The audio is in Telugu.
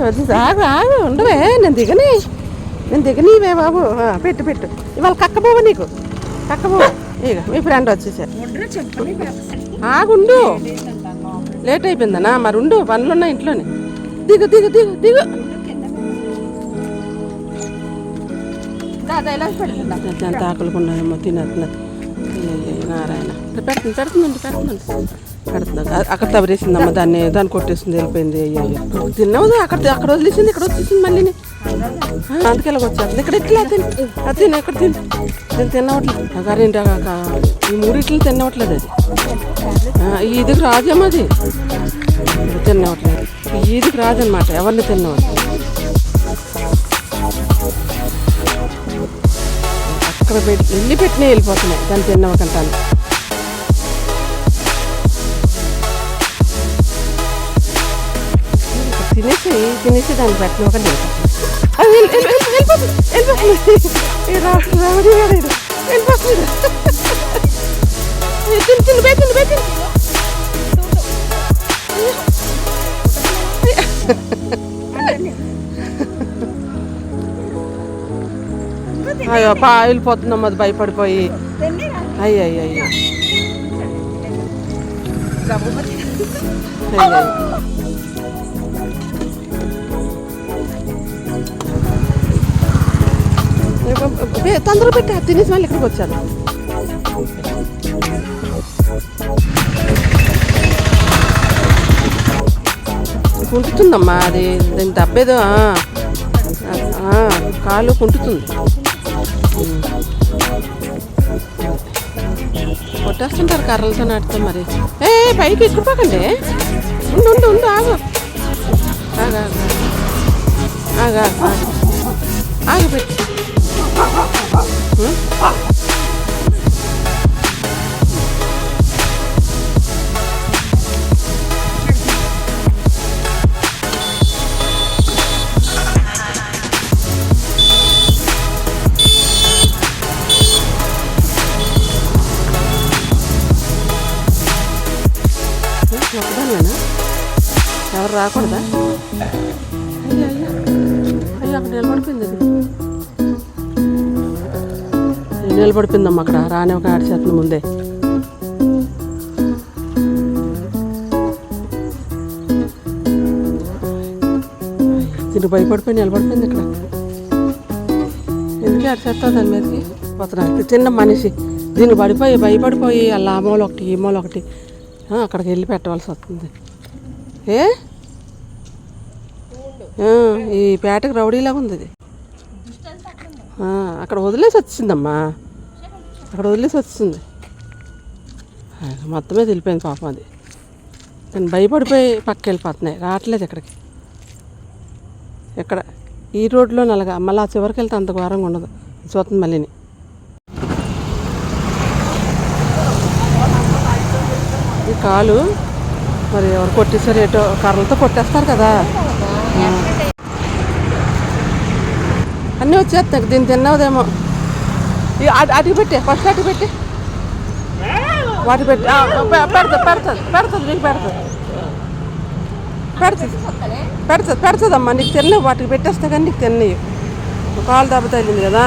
వచ్చేసి ఆగు ఆగు ఉండవే నేను దిగని నేను దిగనీవే బాబు. పెట్టు పెట్టు. ఇవాళ కక్కబోవ నీకు. కక్కబోవ ఇక మీ ఫ్రెండ్ వచ్చేసారు ఆగుండు లేట్ అయిపోయిందనా? మరి ఉండు పనులు ఉన్నాయి ఇంట్లోనే. దిగు దిగు దిగు దిగు. ఎంత ఆకలికున్నాయేమో తినేస్తున్నది నారాయణ. ఇక్కడ పెడుతుంది పెడుతుందండి పెడుతుందండి కడుతున్నా అక్కడ అక్కడ తవరేసిందమ్మ దాన్ని దాన్ని కొట్టేసింది వెళ్ళిపోయింది అయ్యో తిన్నావు? అక్కడ అక్కడ వదిలేసింది ఇక్కడ వచ్చేసింది మళ్ళీ అందుకే ఇలా వచ్చేస్తుంది. ఇక్కడ ఇట్లా తిని? అది తిని ఇక్కడ తిని. నేను తినవట్లేదు. గారేంటి ఈ మూడిట్లు తినవట్లేదు అది. ఇదికి రాజేమో అది. ఇది తినవట్లేదు. ఈ ఇదికి రాజనమాట ఎవరిని తిన్నవట్లేదు అక్కడ పెట్టి వెళ్ళి పెట్టినా వెళ్ళిపోతున్నాయి దాన్ని తిన్నవకంటాను తినేసి తినేసి దాన్ని పెట్టిన ఒక వెళ్ళిపోతుంది వెళ్ళిపోతుంది రావడి వెళ్ళిపోతుంది తిని తిని పెట్టింది పెట్టింది అయ్యో పా వెళ్ళిపోతుందమ్మ అది భయపడిపోయి అయ్యో అయ్యో అయ్యో అయ్యో తొందర పెట్టి తినేసి మళ్ళీ ఇక్కడికి వచ్చాను. కుంటుతుందమ్మా అది దాని దబ్బేదో కాలు కుంటుతుంది. కొట్టేస్తుంటారు కర్రలతో నాటితే మరి. ఏ పైకి ఎక్కుపోకండి ఉండు ఉండు ఉండు ఆగు. ఆగా ఆగా ఆగు. ఆగు ఉమ్. ఒకదాన్నేనా ఎవరు రాకూడదా అయ్యో అయ్యో అయ్యో అక్కడ నిలబడిపోయింది నిలబడిపోయిందమ్మా అక్కడ. రాని ఒక ఆడి చేతుల ముందే. తిరిగి భయపడిపోయి నిలబడిపోయింది ఇక్కడ. ఎందుకు అడి చేస్తావు దాని మీదకి పోతున్నాను చిన్న మనిషి. దీన్ని పడిపోయి భయపడిపోయి అలా ఆ మూల ఒకటి ఈ మూల ఒకటి. అక్కడికి వెళ్ళి పెట్టవలసి వస్తుంది. ఏ? ఈ పేటకు రౌడీలాగా ఉంది ఇది. అక్కడ వదిలేసి వచ్చిందమ్మా. అక్కడ వదిలేసి వచ్చింది. మొత్తమే తెలిపోయింది పాపం అది. నేను భయపడిపోయి పక్కకి వెళ్ళిపోతున్నాయి. రావట్లేదు ఇక్కడికి ఇక్కడ ఈ రోడ్లో నలగా మళ్ళీ ఆ చివరికి వెళ్తే అంత ఘోరంగా ఉండదు. చూస్తుంది మళ్ళీని. ఈ కాలు మరి ఎవరు కొట్టేసారు ఏటో కర్రలతో కొట్టేస్తారు కదా. అన్నీ వచ్చేస్తాయి దీన్ని తిన్నావుదేమో. ఈ అటు పెట్టి ఫస్ట్ అటు పెట్టి. వాటి పెట్టి ఆ, పె- పెడతా నీకు పెడుతుంది పెడుతుంది పెడుతుంది పెడుతుందమ్మా నీకు తిన్నావు వాటికి పెట్టేస్తా కానీ నీకు తిన్నాయి కాలు దెబ్బ తగిలింది కదా.